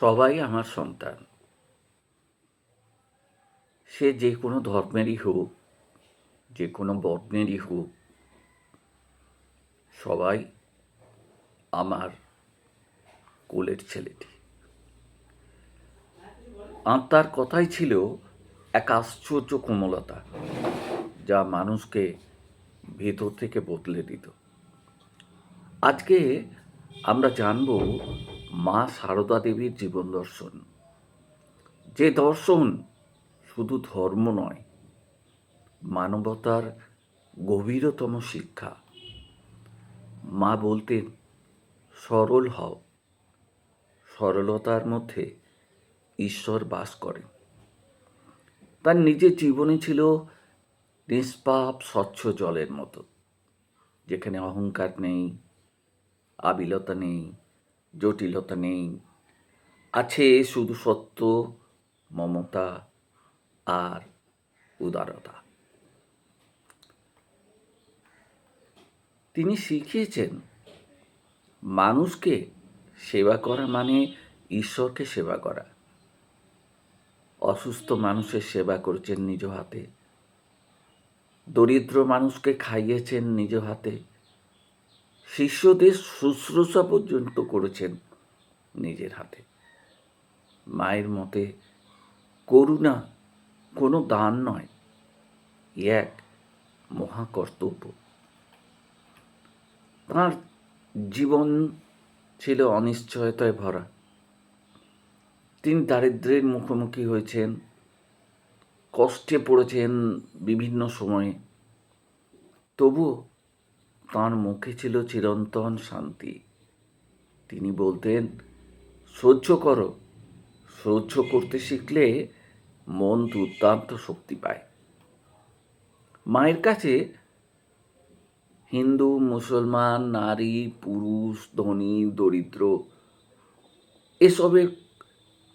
সবাই আমার সন্তান। সে যে কোনো ধর্মেরই হোক, যে কোনো বর্ণেরই হোক, সবাই আমার কোলের ছেলেটি। আর তার কথাই ছিল এক আশ্চর্য কোমলতা, যা মানুষকে ভেতর থেকে বদলে দিত। আজকে আমরা জানব মা সারদা দেবীর জীবন দর্শন। যে দর্শন শুধু ধর্ম নয়, মানবতার গভীরতম শিক্ষা। মা বলতেন, সরল হও, সরলতার মধ্যে ঈশ্বর বাস করেন। তার নিজের জীবনে ছিল নিষ্পাপ, স্বচ্ছ জলের মতো, যেখানে অহংকার নেই, আবিলতা নেই জটিলতা নেই। আছে শুধু সত্য, মমতা আর উদারতা। তিনি শিখিয়েছেন, মানুষকে সেবা করা মানে ঈশ্বরকে সেবা করা। অসুস্থ মানুষের সেবা করেছেন নিজ হাতে। দরিদ্র মানুষকে খাইয়েছেন নিজ হাতে। শিষ্যদের শুশ্রূষা পর্যন্ত করেছেন নিজের হাতে। মায়ের মতে করুণা কোনো দান নয় এক মহাকর্তব্য। তাঁর জীবন ছিল অনিশ্চয়তায় ভরা। তিনি দারিদ্রের মুখোমুখি হয়েছেন, কষ্টে পড়েছেন বিভিন্ন সময়ে। তবুও তাঁর মুখে ছিল চিরন্তন শান্তি। তিনি বলতেন, সহ্য করো। সহ্য করতে শিখলে মন দুর্দান্ত শক্তি পায়। মায়ের কাছে হিন্দু, মুসলমান, নারী, পুরুষ, ধনী, দরিদ্র এসবের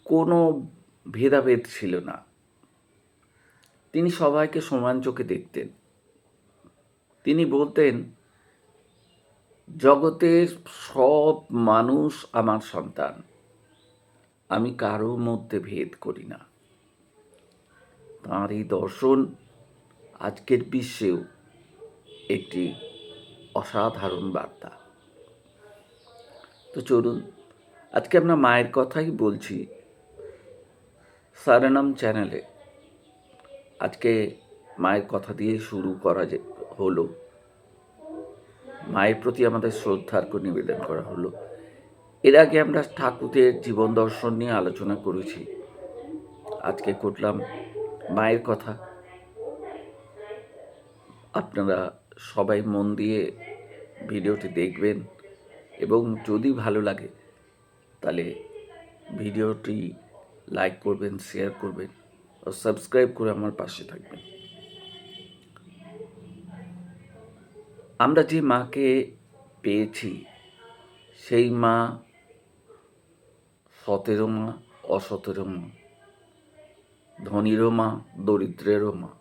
কোনো ভেদাভেদ ছিল না। তিনি সবাইকে সমান চোখে দেখতেন। তিনি বলতেন জগতের সব মানুষ আমার সন্তান। আমি কারও মধ্যে ভেদ করি না। তাঁর এই দর্শন আজকের বিশ্বেও একটি অসাধারণ বার্তা। তো চলুন, আজকে আমরা মায়ের কথাই বলছি। সারেনাম চ্যানেলে আজকে মায়ের কথা দিয়ে শুরু করা যে হলো। মায়ের প্রতি আমাদের শ্রদ্ধার্ঘ নিবেদন করা হলো। এর আগে আমরা ঠাকুরের জীবন দর্শন নিয়ে আলোচনা করেছি। আজকে করলাম মায়ের কথা। আপনারা সবাই মন দিয়ে ভিডিওটি দেখবেন এবং যদি ভালো লাগে, তাহলে ভিডিওটি লাইক করবেন, শেয়ার করবেন ও সাবস্ক্রাইব করে আমার পাশে থাকবেন। আমরা যে মাকে পেয়েছি, সেই মা সতেরো মা, অসতেরো মা, ধনীরও মা, দরিদ্রেরও মা,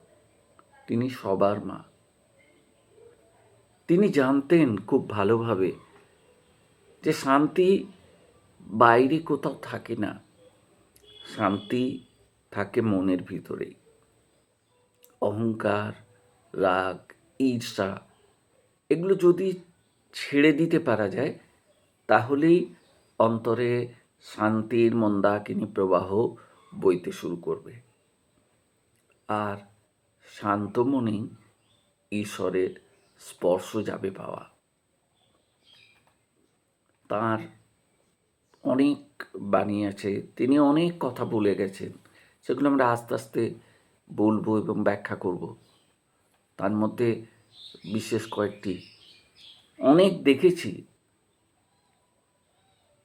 তিনি সবার মা। তিনি জানতেন খুব ভালোভাবে যে শান্তি বাইরে কোথাও থাকে না, শান্তি থাকে মনের ভিতরেই। অহংকার, রাগ, ঈর্ষা এগুলো যদি ছেড়ে দিতে পারা যায়, তাহলেই অন্তরে শান্তির মন্দাকিনী প্রবাহ বইতে শুরু করবে। আর শান্ত মনেই ঈশ্বরের স্পর্শ যাবে পাওয়া। তার অনেক বাণী আছে, তিনি অনেক কথা বলে গেছেন, সেগুলো আমরা আস্তে আস্তে বলব এবং ব্যাখ্যা করব। তার মধ্যে বিশেষ কয়েকটি। অনেক দেখেছি।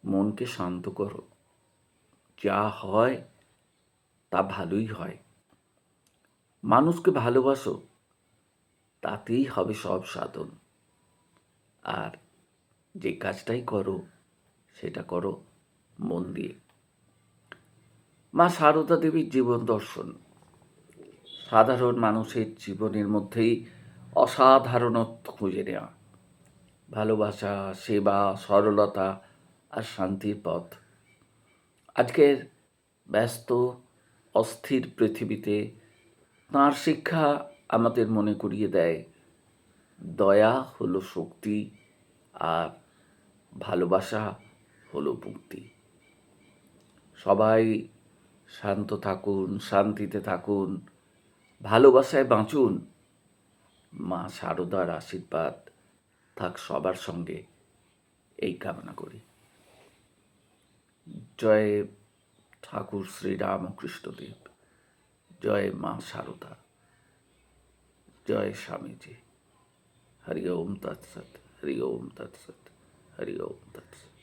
মনকে শান্ত করো। যা হয়, তা ভালোই হয়। মানুষকে ভালোবাসো, তাতেই হবে সব সাধন। আর যে কাজটাই করো, সেটা করো মন দিয়ে। মা সারদা দেবীর জীবন দর্শন। সাধারণ মানুষের জীবনের মধ্যেই অসাধারণত্ব খুঁজে নেওয়া। ভালোবাসা, সেবা, সরলতা আর শান্তির পথ। আজকের ব্যস্ত, অস্থির পৃথিবীতে তাঁর শিক্ষা আমাদের মনে করিয়ে দেয়, দয়া হলো শক্তি আর ভালোবাসা হলো মুক্তি। সবাই শান্ত থাকুন, শান্তিতে থাকুন, ভালোবাসায় বাঁচুন। মা শারদার আশীর্বাদ থাক সবার সঙ্গে, এই কামনা করি। জয় ঠাকুর শ্রীরামকৃষ্ণদেব, জয় মা শারদা জয় স্বামীজি। হরি ওম তৎসৎ, হরি ওম তৎসৎ, হরি ওম তৎসৎ।